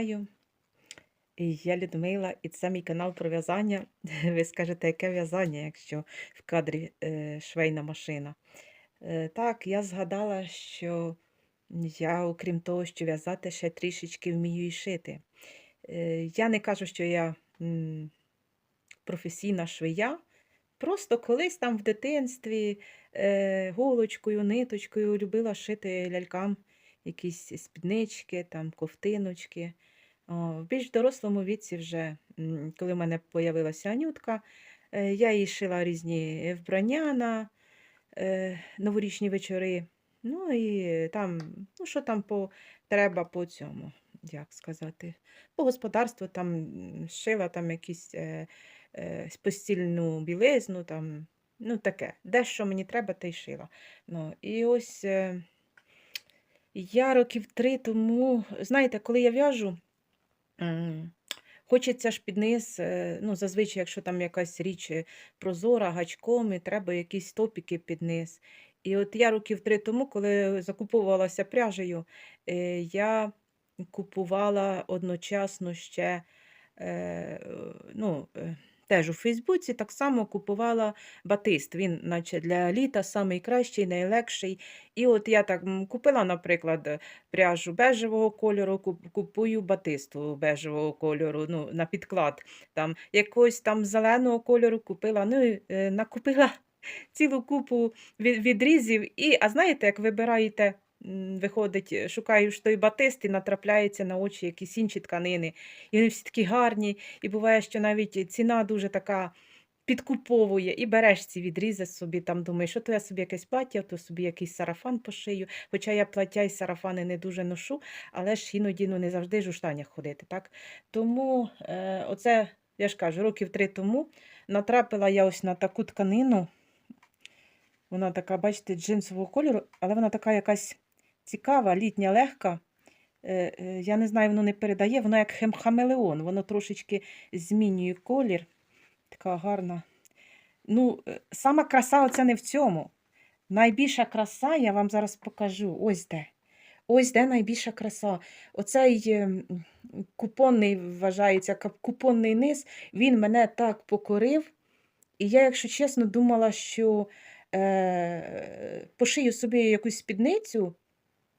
Вітаю! Я Людмила, і це мій канал про в'язання. Ви скажете, яке в'язання, якщо в кадрі е, швейна машина. Е, так, я згадала, що я, окрім того, що в'язати, ще трішечки вмію і шити. Е, я не кажу, що я професійна швея. Просто колись там в дитинстві голочкою, ниточкою любила шити лялькам якісь спіднички, там, ковтиночки. В більш дорослому віці, вже, коли в мене з'явилася Анютка, е, я їй шила різні вбрання на е, новорічні вечори. Ну і там, ну що там по, треба по цьому, як сказати, по господарству там шила там якісь е, е, постільну білизну, там, ну таке. Де що мені треба, те й шила. Ну, і ось е, я років три тому, знаєте, коли я в'яжу, хочеться ж під низ, е, ну, зазвичай, якщо там якась річ е, прозора, гачком, і треба якісь топіки під низ. І от я років три тому, коли закуповувалася пряжею, е, я купувала одночасно ще, ну, теж у Фейсбуці так само купувала батист. Він, наче для літа найкращий, найлегший. І от я так купила, наприклад, е, пряжу бежевого кольору, купую батисту бежевого кольору, ну, на підклад. Там, якогось там зеленого кольору купила, ну, е, накупила цілу купу відрізів. І, а знаєте, як вибираєте, виходить, е, шукаєш той батист і натрапляється на очі якісь інші тканини. І вони всі такі гарні. І буває, що навіть ціна дуже така підкуповує, і береш ці відрізи собі, там думаєш, що то я собі якесь плаття, то собі якийсь сарафан пошию. Хоча я плаття і сарафани не дуже ношу, але ж іноді ну, не завжди ж у штанях ходити. так? Тому е, оце, я ж кажу, років три тому натрапила я ось на таку тканину. Вона така, бачите, джинсового кольору, але вона така якась цікава, літня, легка. Е, е, Я не знаю, воно не передає, воно як хем- хамелеон, воно трошечки змінює колір. Така гарна. Ну, е, сама краса оце не в цьому. Найбільша краса, я вам зараз покажу. Ось де. Ось де найбільша краса. Оцей купонний, вважається, купонний низ, він мене так покорив. І я, якщо чесно, думала, що е, пошию собі якусь спідницю,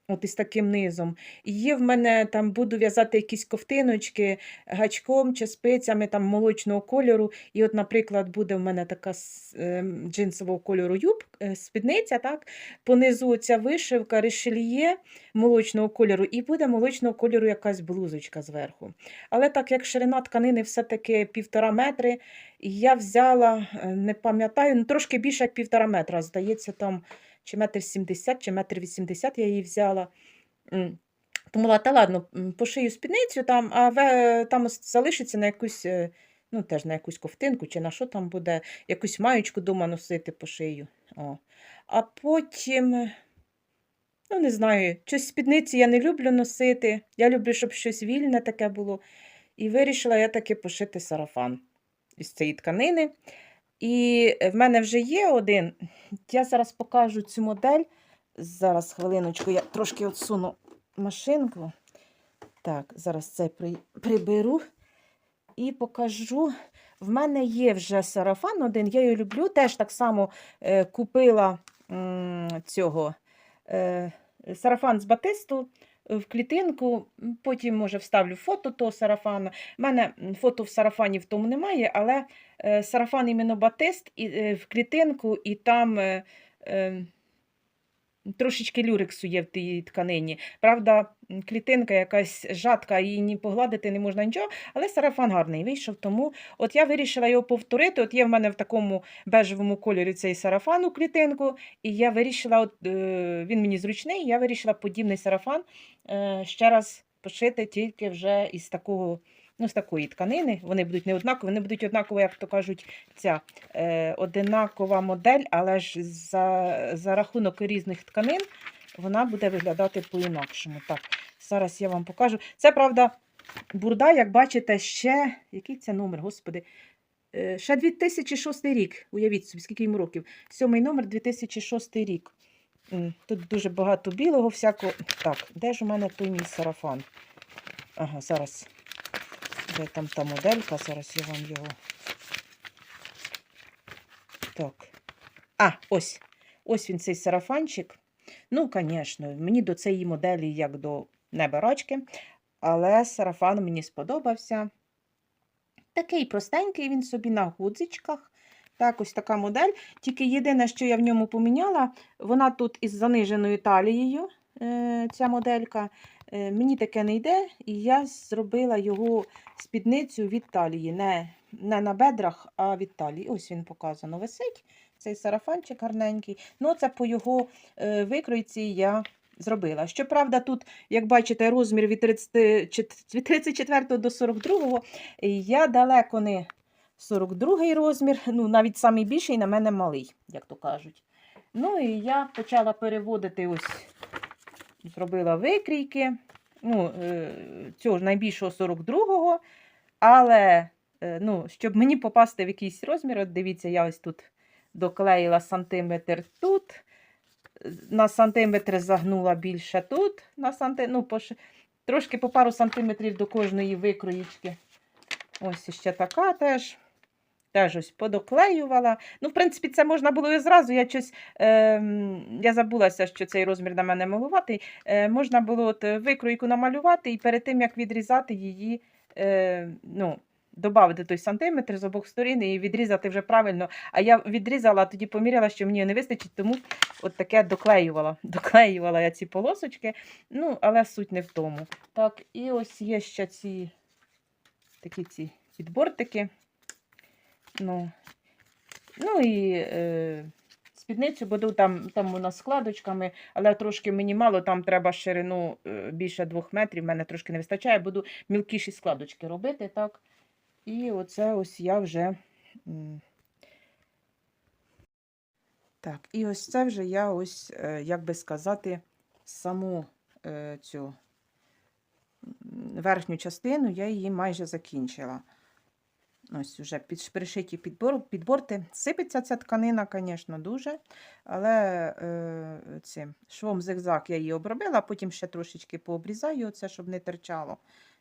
от із таким низом. І є в мене там буду в'язати якісь ковтиночки гачком чи спицями там молочного кольору. І от, наприклад, буде в мене така ем, джинсового кольору юб, е, спідниця, так? Понизу ця вишивка, решельє молочного кольору, і буде молочного кольору якась блузочка зверху. Але так як ширина тканини все-таки півтора метри, я взяла, е, не пам'ятаю, ну трошки більше як півтора метра, здається, там чи метр сімдесят, чи метр вісімдесят я її взяла. Думала, та ладно, пошию спідницю, там, а ве, там залишиться на якусь, е, ну теж на якусь ковтинку, чи на що там буде, якусь маючку дома носити пошию. О. А потім, ну не знаю, щось спідниці я не люблю носити. Я люблю, щоб щось вільне таке було. І вирішила я таки пошити сарафан із цієї тканини. І е, в мене вже є один. Я зараз покажу цю модель. Зараз хвилиночку, я трошки отсуну машинку. Так, зараз це при, приберу і покажу. В мене є вже сарафан один, я його люблю. Теж так само е, купила м, цього е, сарафан з батисту в клітинку. Потім, може, вставлю фото того сарафана. У мене фото в сарафані в тому немає, але е, сарафан іменно батист е, в клітинку, і там. Трошечки люрексу є в тій тканині. Правда, клітинка якась жатка, її ні погладити не можна нічого, але сарафан гарний вийшов. Тому от я вирішила його повторити. От є в мене в такому бежевому кольорі цей сарафан у клітинку, і я вирішила, от, е, він мені зручний, я вирішила подібний сарафан е, ще раз пошити тільки вже із такого. Ну, з такої тканини, вони будуть не однакові, вони будуть однаково, як то кажуть, ця е, одинакова модель, але ж за, за рахунок різних тканин вона буде виглядати по-інакшому. Так, зараз я вам покажу. Це, правда, бурда, як бачите, ще. Який це номер, господи? Е, Ще 2006 рік. Уявіть собі, скільки йому років. Сьомий номер 2006 рік. Тут дуже багато білого всякого. Так, де ж у мене той мій сарафан? Ага, зараз. Де там та моделька, зараз я вам його. Так. А, ось. Ось він цей сарафанчик. Ну, звісно, мені до цієї моделі як до небарачки, але сарафан мені сподобався. Такий простенький він собі на гудзичках. Так, ось така модель. Тільки єдине, що я в ньому поміняла, вона тут із заниженою талією, е, ця моделька. Е, Мені таке не йде, і я зробила його спідницю від талії. Не, не на бедрах, а від талії. Ось він показано висить. Цей сарафанчик гарненький. Ну, це по його е, викройці я зробила. Щоправда, тут, як бачите, розмір від 30, від 34 до 42. І Я далеко не 42 розмір, ну, навіть самий більший на мене малий, як то кажуть. Ну і я почала переводити ось, зробила викрійки. Ну, е, цього найбільшого 42-го. Але е, ну, щоб мені попасти в якийсь розмір, от дивіться, я ось тут доклеїла сантиметр тут, на сантиметр загнула більше тут, на санти... ну, по... трошки по пару сантиметрів до кожної викроїчки. Ось ще така теж. Теж ось подоклеювала. Ну, в принципі, це можна було і зразу. Я щось, е, я забулася, що цей розмір на мене малуватий. Е, можна було от е, викройку намалювати і перед тим, як відрізати її, е, ну, додати той сантиметр з обох сторін і відрізати вже правильно. А я відрізала, тоді поміряла, що мені не вистачить, тому от таке доклеювала. Доклеювала я ці полосочки, ну, але суть не в тому. Так, і ось є ще ці такі ці підбортики. Ну, ну і е, спідницю буду там, там вона складочками, але трошки мені мало, там треба ширину е, більше двох метрів, мене трошки не вистачає, буду мілкіші складочки робити, так. І оце ось я вже. Так, і ось це вже я ось, е, як би сказати, саму е, цю верхню частину я її майже закінчила. Ось уже під, пришиті підбор, підборти. Сипеться ця тканина, звісно, дуже. Але е, цим швом зигзаг я її обробила, потім ще трошечки пообрізаю це, щоб не терчало.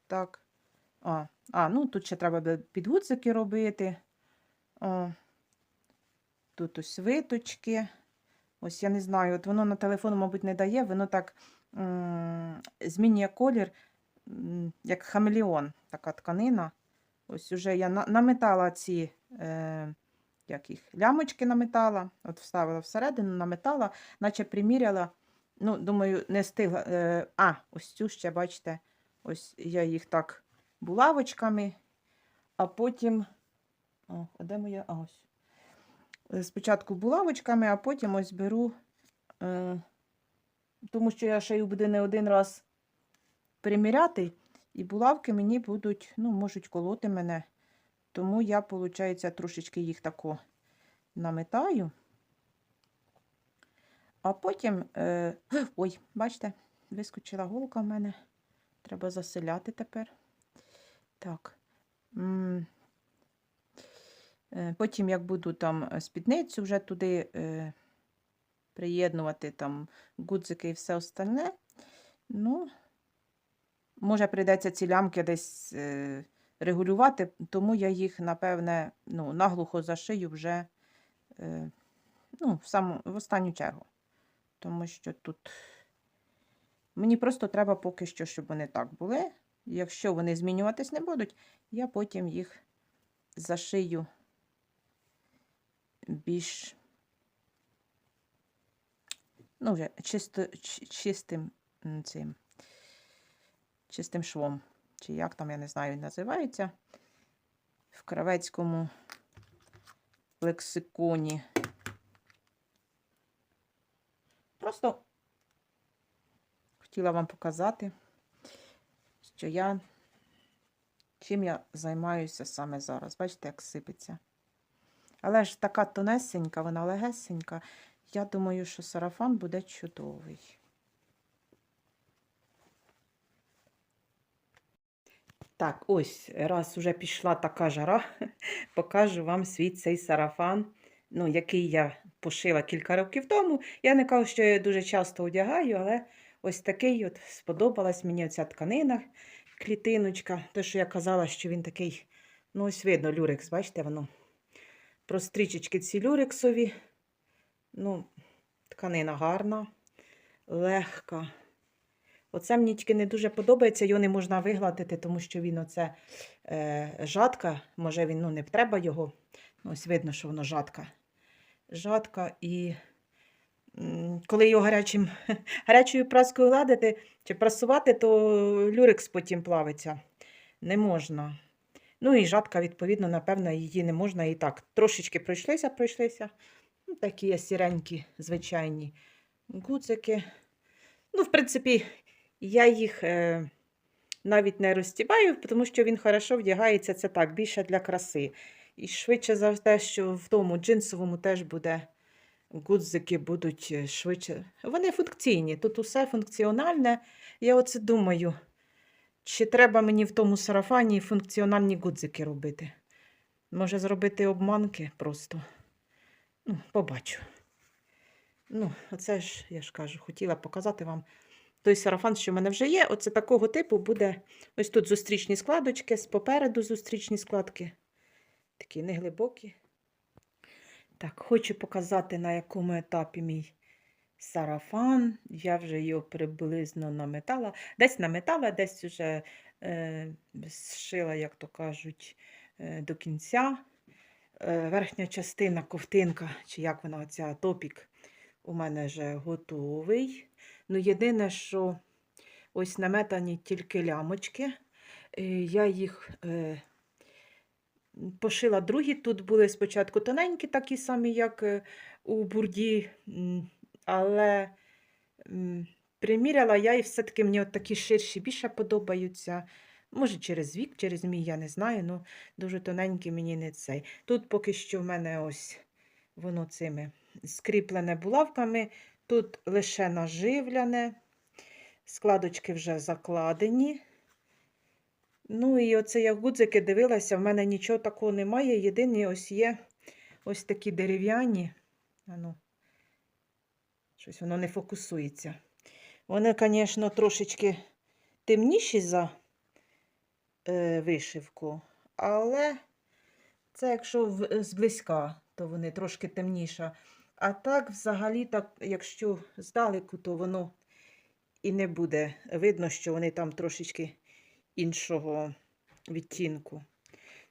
Так. А, а, ну тут ще треба буде підгуцики робити. О, тут ось виточки. Ось я не знаю, от воно на телефон, мабуть, не дає, воно так змінює колір, як хамелеон, така тканина. Ось уже я наметала ці е, як їх, лямочки наметала, от вставила всередину, наметала, наче приміряла. Ну, думаю, не встигла. Е, а, ось цю ще, бачите, ось я їх так булавочками, а потім. О, де моя? А ось. Спочатку булавочками, а потім ось беру, е, тому що я й буду не один раз приміряти. І булавки мені будуть, ну, можуть колоти мене. Тому я, виходить, трошечки їх тако наметаю. А потім, е, ой, бачите, вискочила голка в мене. Треба заселяти тепер. Так. е, Потім, як буду там е, спідницю вже туди е, приєднувати там гудзики і все остальне, ну, може, прийдеться ці лямки десь е, регулювати, тому я їх, напевне, ну, наглухо зашию вже е, ну, в, саму, в останню чергу. Тому що тут мені просто треба поки що, щоб вони так були. Якщо вони змінюватись не будуть, я потім їх зашию більш ну, вже чисто, чи- чистим м, цим чистим швом. Чи як там, я не знаю, він називається. В кравецькому лексиконі. Просто хотіла вам показати, що я чим я займаюся саме зараз. Бачите, як сипеться. Але ж така тонесенька, вона легесенька. Я думаю, що сарафан буде чудовий. Так, ось, раз уже пішла така жара, покажу вам свій цей сарафан, ну, який я пошила кілька років тому. Я не кажу, що я дуже часто одягаю, але ось такий от сподобалась мені оця тканина. клітиночка. Те, що я казала, що він такий, ну ось видно, люрекс, бачите, воно. Про стрічечки ці люрексові. Ну, тканина гарна, легка. Оце мені тільки не дуже подобається, його не можна вигладити, тому що він оце е, жадка. Може він, ну, не треба його. Ну, ось видно, що воно жадка. Жадка і коли його гарячим, гарячою праскою гладити чи прасувати, то люрекс потім плавиться. Не можна. Ну і жатка, відповідно, напевно, її не можна і так. Трошечки пройшлися, пройшлися. Ну, такі сіренькі, звичайні гудзики. Ну, в принципі, я їх е, навіть не розтібаю, тому що він хорошо вдягається, це так, більше для краси. І швидше за те, що в тому джинсовому теж буде гудзики будуть е, швидше. Вони функційні, тут усе функціональне. Я оце думаю, чи треба мені в тому сарафані функціональні гудзики робити. Може зробити обманки просто. Ну, побачу. Ну, оце ж, я ж кажу, хотіла показати вам той сарафан, що в мене вже є. Оце такого типу буде ось тут зустрічні складочки, попереду зустрічні складки. Такі неглибокі. Так, хочу показати, на якому етапі мій сарафан. Я вже його приблизно наметала. Десь наметала, десь вже е, зшила, як то кажуть, е, до кінця. Е, верхня частина, ковтинка, чи як вона, оця топік, у мене вже готовий. Ну, єдине, що ось наметані тільки лямочки. Е, Я їх е, пошила другі. Тут були спочатку тоненькі, такі самі, як е, у бурді, але приміряла я і все-таки мені от такі ширші більше подобаються. Може, через вік, через мій, я не знаю, ну дуже тоненькі мені не цей. Тут поки що в мене ось воно цими скріплене булавками. Тут лише наживляне, складочки вже закладені. Ну і оце я гудзики дивилася, в мене нічого такого немає. Єдині ось є ось такі дерев'яні. А ну, щось воно не фокусується. Вони, звісно, трошечки темніші за е, вишивку, але це якщо в- зблизька, то вони трошки темніша. А так, взагалі, так, якщо здалеку, то воно і не буде видно, що вони там трошечки іншого відтінку.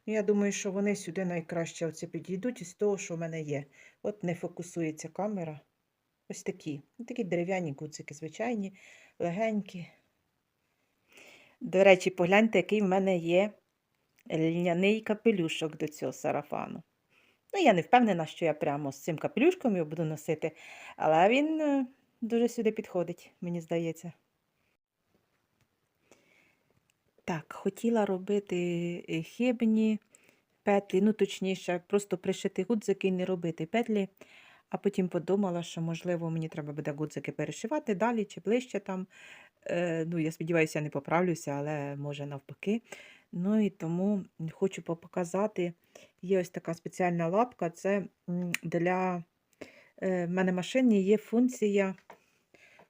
Ну, Я думаю, що вони сюди найкраще оце підійдуть із того, що в мене є. От не фокусується камера. Ось такі. Ну, Такі дерев'яні гуцики, звичайні, легенькі. До речі, погляньте, який в мене є льняний капелюшок до цього сарафану. Ну, я не впевнена, що я прямо з цим капелюшком його буду носити, але він е, дуже сюди підходить, мені здається. Так, хотіла робити е, хибні петлі, ну точніше, просто пришити гудзики і не робити петлі, а потім подумала, що, можливо, мені треба буде гудзики перешивати далі чи ближче там. Е, ну, я сподіваюся, я не поправлюся, але може навпаки. Ну і тому хочу показати. Є ось така спеціальна лапка. Це для е, мене машині є функція.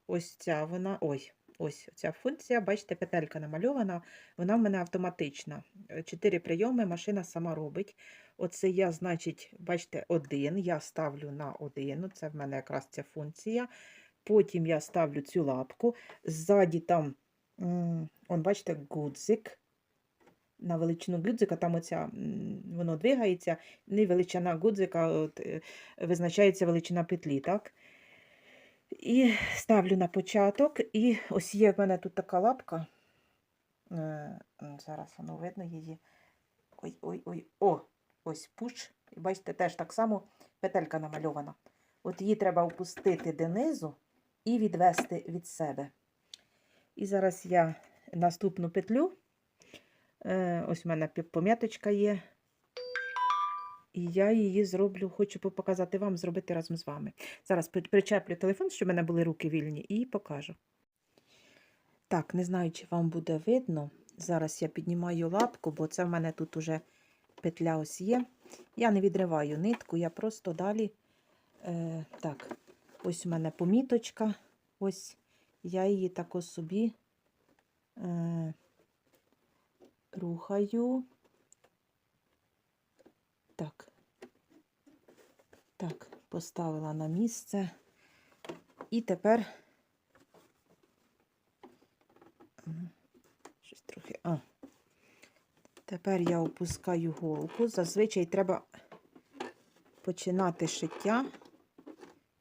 Ось ця вона. Ой, ось ця функція, бачите, петелька намальована, вона в мене автоматична. Е, Чотири прийоми машина сама робить. Оце я, значить, бачите, один. Я ставлю на один. Це в мене якраз ця функція. Потім я ставлю цю лапку. Ззаді там, он, бачите, гудзик. На величину гудзика, там оця, воно двигається, не величина гудзика, от, е, визначається величина петлі, так? І ставлю на початок, і ось є в мене тут така лапка. Е, Зараз воно видно її. Ой, ой, ой, о, ось пуш. І бачите, теж так само петелька намальована. От її треба опустити донизу і відвести від себе. І зараз я наступну петлю. Е, ось в мене пом'яточка є. І я її зроблю, хочу показати вам, зробити разом з вами. Зараз причеплю телефон, щоб в мене були руки вільні, і покажу. Так, не знаю, чи вам буде видно. Зараз я піднімаю лапку, бо це в мене тут уже петля ось є. Я не відриваю нитку, я просто далі. Е, так, ось у мене поміточка. Ось я її тако собі е, рухаю. Так. Так, поставила на місце. І тепер. Щось трохи. А. Тепер я опускаю голку. Зазвичай треба починати шиття,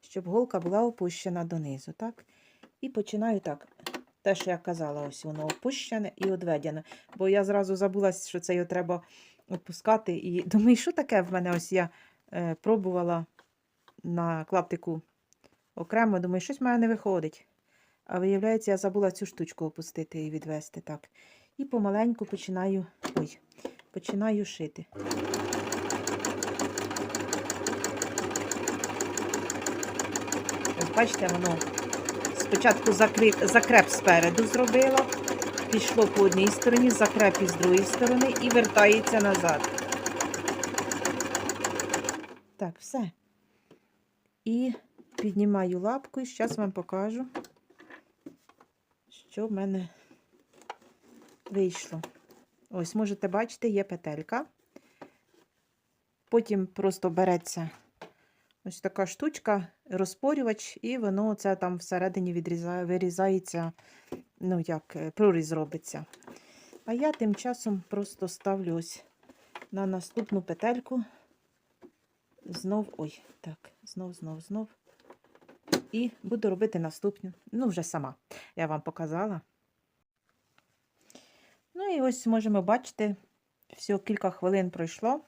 щоб голка була опущена донизу, так? І починаю так. Те, що я казала, ось воно опущене і одведене. Бо я зразу забула, що це його треба опускати. І думаю, що таке в мене ось я е, пробувала на клаптику окремо. Думаю, щось в мене не виходить. А виявляється, я забула цю штучку опустити і відвести так. І помаленьку починаю. Ой, починаю шити. Ось бачите, воно спочатку закріп, закреп спереду зробила, пішло по одній стороні, закреп із другої сторони і вертається назад. Так, все. І піднімаю лапку і зараз вам покажу, що в мене вийшло. Ось, можете бачити, є петелька. Потім просто береться ось така штучка, розпорювач, і воно це там всередині відрізає, вирізається, ну як, е, проріз робиться. А я тим часом просто ставлю ось на наступну петельку. Знов, ой, так, знов, знов, знов. І буду робити наступну. Ну, вже сама. Я вам показала. Ну і ось можемо бачити, всього кілька хвилин пройшло.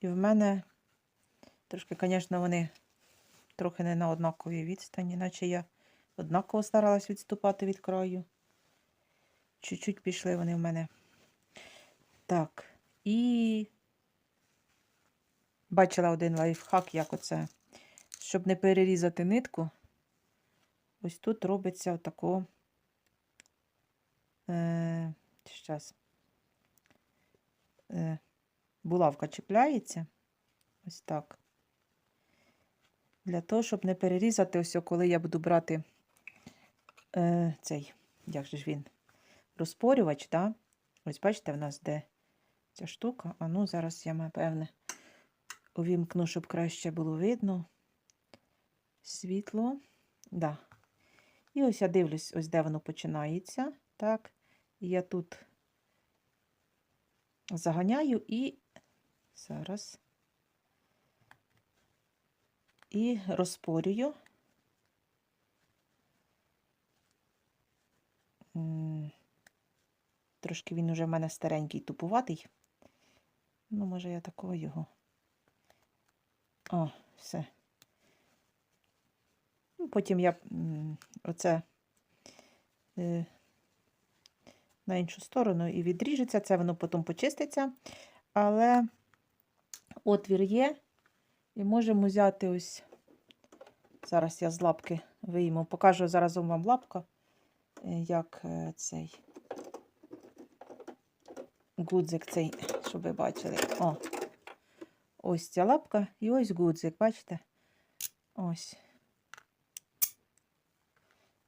І в мене трошки, звісно, вони трохи не на однаковій відстані, наче я однаково старалась відступати від краю. Чуть-чуть пішли вони в мене. Так, і бачила один лайфхак, як оце, щоб не перерізати нитку. Ось тут робиться отако. Е, щас. Е, булавка чіпляється. Ось так. Для того, щоб не перерізати, ось коли я буду брати е, цей, як же ж він, розпорювач, да? ось бачите, в нас де ця штука. А ну, зараз я, напевне, увімкну, щоб краще було видно. Світло. Да. І ось я дивлюсь, ось де воно починається. Так. І я тут заганяю і зараз і розпорюю. Трошки він уже в мене старенький, тупуватий. Ну, може, я такого його. О, все. Ну, Потім я оце е, на іншу сторону і відріжеться, це воно потім почиститься. Але отвір є, і можемо взяти ось. Зараз я з лапки вийму. Покажу зараз вам лапка, е, як е, цей гудзик цей, щоб ви бачили. О, ось ця лапка і ось гудзик, бачите? Ось.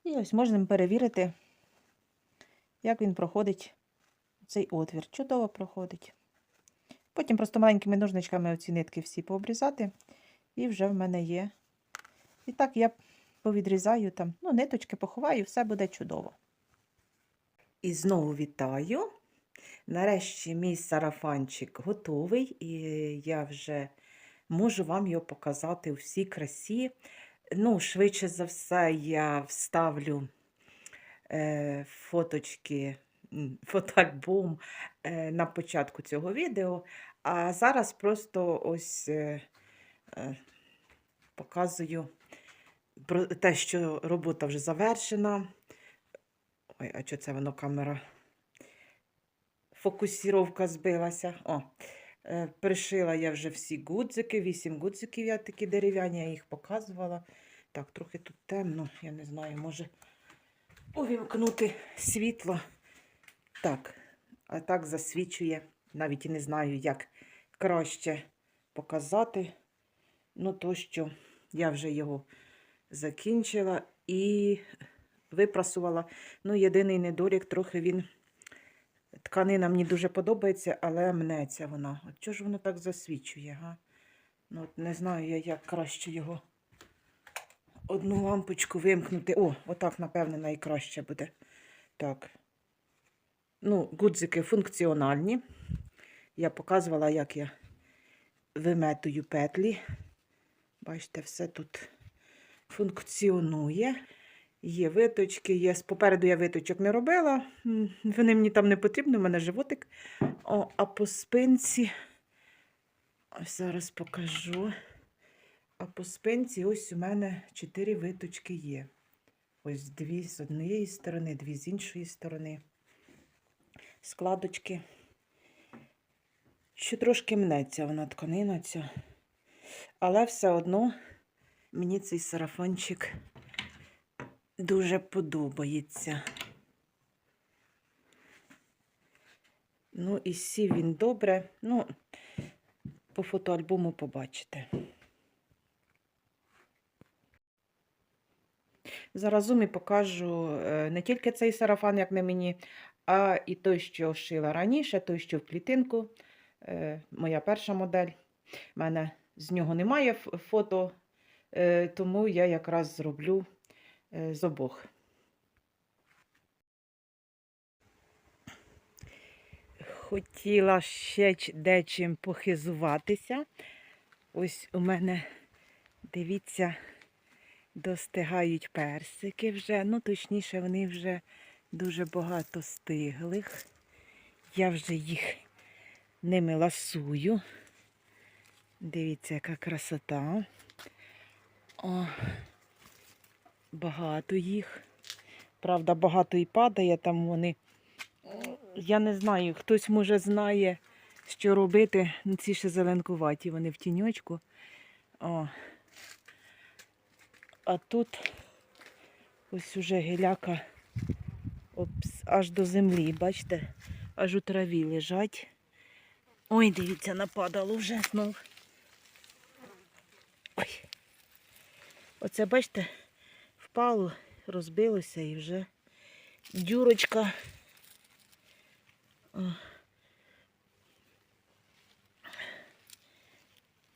І ось можемо перевірити, як він проходить цей отвір. Чудово проходить. Потім просто маленькими ножничками оці нитки всі пообрізати, і вже в мене є. І так я повідрізаю там, ну, ниточки поховаю, все буде чудово. І знову вітаю. Нарешті мій сарафанчик готовий, і я вже можу вам його показати у всій красі. Ну, швидше за все, я вставлю е, фоточки, фотоальбом е, на початку цього відео. А зараз просто ось е, е, показую про те, що робота вже завершена. Ой, а що це воно камера? Фокусіровка збилася. О, е, пришила я вже всі гудзики, вісім гудзиків я такі дерев'яні, я їх показувала. Так, трохи тут темно, я не знаю, може увімкнути світло. Так, а так засвічує. Навіть і не знаю, як краще показати. Ну, то, що я вже його закінчила і випрасувала. Ну, єдиний недолік, трохи він Тканина мені дуже подобається, але мнеться вона. От чого ж воно так засвічує, га? Ну, от не знаю я, як краще його одну лампочку вимкнути. О, отак, напевне, найкраще буде. Так. Ну, гудзики функціональні. Я показувала, як я виметую петлі. Бачите, все тут функціонує. Є виточки, є. Попереду я виточок не робила. Вони мені там не потрібні, у мене животик. О, а по спинці. Ось зараз покажу. А по спинці ось у мене чотири виточки є. Ось дві з однієї сторони, дві з іншої сторони. Складочки. Ще трошки мнеться вона тканина ця. Але все одно мені цей сарафанчик дуже подобається. Ну, і сів він добре. Ну, по фотоальбому побачите. Зараз зумі покажу е, не тільки цей сарафан, як на мені, а і той, що шила раніше, той, що в клітинку. Е, Моя перша модель. У мене з нього немає фото, тому я якраз зроблю е, з обох. Хотіла ще дечим похизуватися. Ось у мене, дивіться, достигають персики вже. Ну, точніше, вони вже дуже багато стиглих. Я вже їх ними ласую. Дивіться, яка красота. О, багато їх. Правда, багато і падає там вони. Я не знаю, хтось може знає, що робити. Ну, ці ще зеленкуваті, вони в тіньочку. О. А тут ось уже гіляка опс, аж до землі, бачите, аж у траві лежать. Ой, дивіться, нападало вже знов. Ой. Оце, бачите, впало, розбилося і вже дюрочка. О.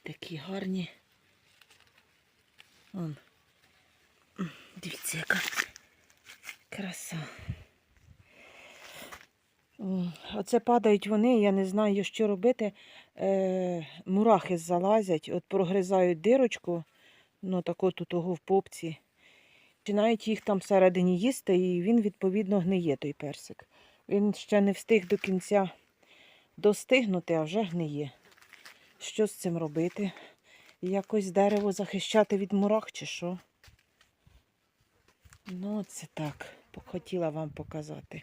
Такі гарні. Вон. Дивіться, яка краса. Оце падають вони, я не знаю, що робити. Е, мурахи залазять, от прогризають дирочку, ну таку тут того в попці. Починають їх там всередині їсти, і він, відповідно, гниє той персик. Він ще не встиг до кінця достигнути, а вже гниє. Що з цим робити? Якось дерево захищати від мурах чи що? Ну, це так. Хотіла вам показати.